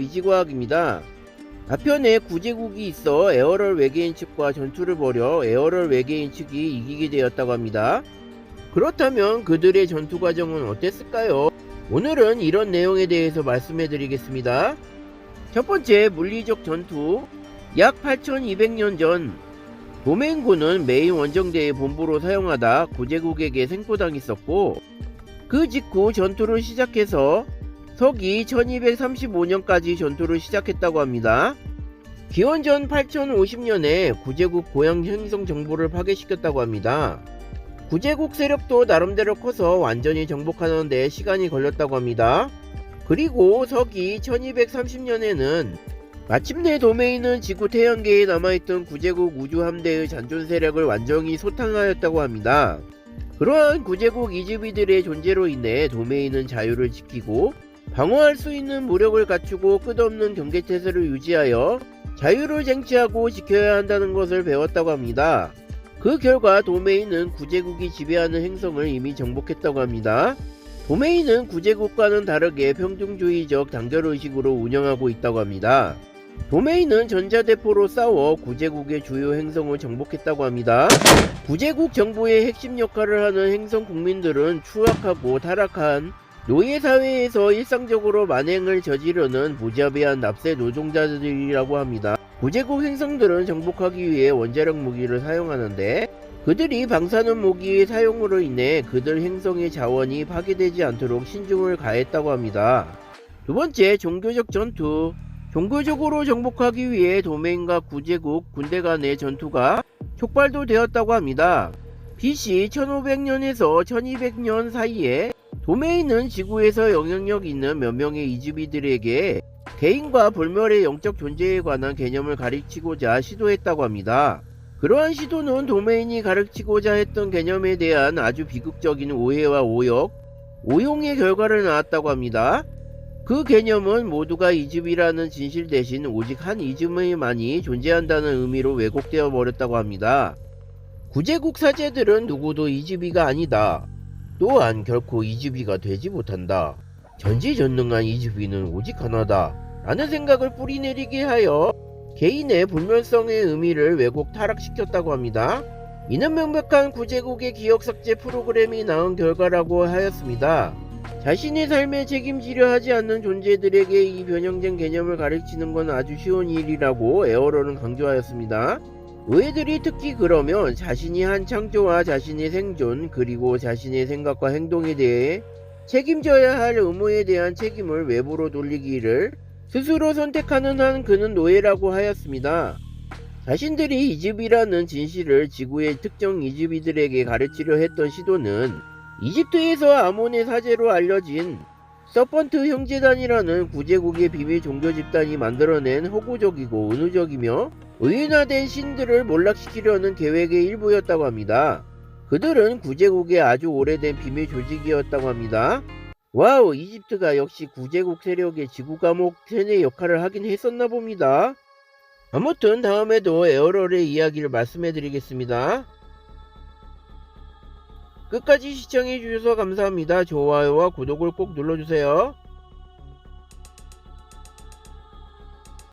이지과학입니다. 앞편에 구제국이 있어 에어럴 외계인 측과 전투를 벌여 에어럴 외계인 측이 이기게 되었다고 합니다. 그렇다면 그들의 전투 과정은 어땠을까요? 오늘은 이런 내용에 대해서 말씀해 드리겠습니다. 첫 번째, 물리적 전투. 약 8200년 전, 도메인고는 메인 원정대의 본부로 사용하다 구제국에게 생포당했었고, 그 직후 전투를 시작해서 서기 1235년까지 전투를 시작했다고 합니다. 기원전 8050년에 구제국 고향 행성 정보를 파괴시켰다고 합니다. 구제국 세력도 나름대로 커서 완전히 정복하는데 시간이 걸렸다고 합니다. 그리고 서기 1230년에는 마침내 도메인은 지구 태양계에 남아있던 구제국 우주함대의 잔존 세력을 완전히 소탕하였다고 합니다. 그러한 구제국 이즈비들의 존재로 인해 도메인은 자유를 지키고 방어할 수 있는 무력을 갖추고 끝없는 경계태세를 유지하여 자유를 쟁취하고 지켜야 한다는 것을 배웠다고 합니다. 그 결과 도메인은 구제국이 지배하는 행성을 이미 정복했다고 합니다. 도메인은 구제국과는 다르게 평등주의적 단결의식으로 운영하고 있다고 합니다. 도메인은 전자대포로 싸워 구제국의 주요 행성을 정복했다고 합니다. 구제국 정부의 핵심 역할을 하는 행성 국민들은 추악하고 타락한 노예사회에서 일상적으로 만행을 저지르는 무자비한 납세 노동자들이라고 합니다. 구제국 행성들은 정복하기 위해 원자력 무기를 사용하는데 그들이 방사능 무기의 사용으로 인해 그들 행성의 자원이 파괴되지 않도록 신중을 가했다고 합니다. 두 번째, 종교적 전투. 종교적으로 정복하기 위해 도메인과 구제국 군대 간의 전투가 촉발도 되었다고 합니다. BC 1500년에서 1200년 사이에 도메인은 지구에서 영향력 있는 몇 명의 이주비들에게 개인과 불멸의 영적 존재에 관한 개념을 가르치고자 시도했다고 합니다. 그러한 시도는 도메인이 가르치고자 했던 개념에 대한 아주 비극적인 오해와 오역, 오용의 결과를 낳았다고 합니다. 그 개념은 모두가 이즘이라는 진실 대신 오직 한 이즘의만이 존재한다는 의미로 왜곡되어 버렸다고 합니다. 구제국 사제들은 누구도 이즈비가 아니다. 또한 결코 이즈비가 되지 못한다. 전지전능한 이즈비는 오직 하나다. 라는 생각을 뿌리내리게 하여 개인의 불멸성의 의미를 왜곡 타락시켰다고 합니다. 이는 명백한 구제국의 기억 삭제 프로그램이 나온 결과라고 하였습니다. 자신의 삶에 책임지려 하지 않는 존재들에게 이 변형된 개념을 가르치는 건 아주 쉬운 일이라고 에어로는 강조하였습니다. 의회들이 특히 그러면 자신이 한 창조와 자신의 생존 그리고 자신의 생각과 행동에 대해 책임져야 할 의무에 대한 책임을 외부로 돌리기를 스스로 선택하는 한 그는 노예라고 하였습니다. 자신들이 이집이라는 진실을 지구의 특정 이집이들에게 가르치려 했던 시도는 이집트에서 아몬의 사제로 알려진 서펀트 형제단이라는 구제국의 비밀 종교 집단이 만들어낸 허구적이고 은유적이며 의인화된 신들을 몰락시키려는 계획의 일부였다고 합니다. 그들은 구제국의 아주 오래된 비밀 조직이었다고 합니다. 와우, 이집트가 역시 구제국 세력의 지구 감옥 세뇌 역할을 하긴 했었나 봅니다. 아무튼 다음에도 에어럴의 이야기를 말씀해 드리겠습니다. 끝까지 시청해 주셔서 감사합니다. 좋아요와 구독을 꼭 눌러주세요.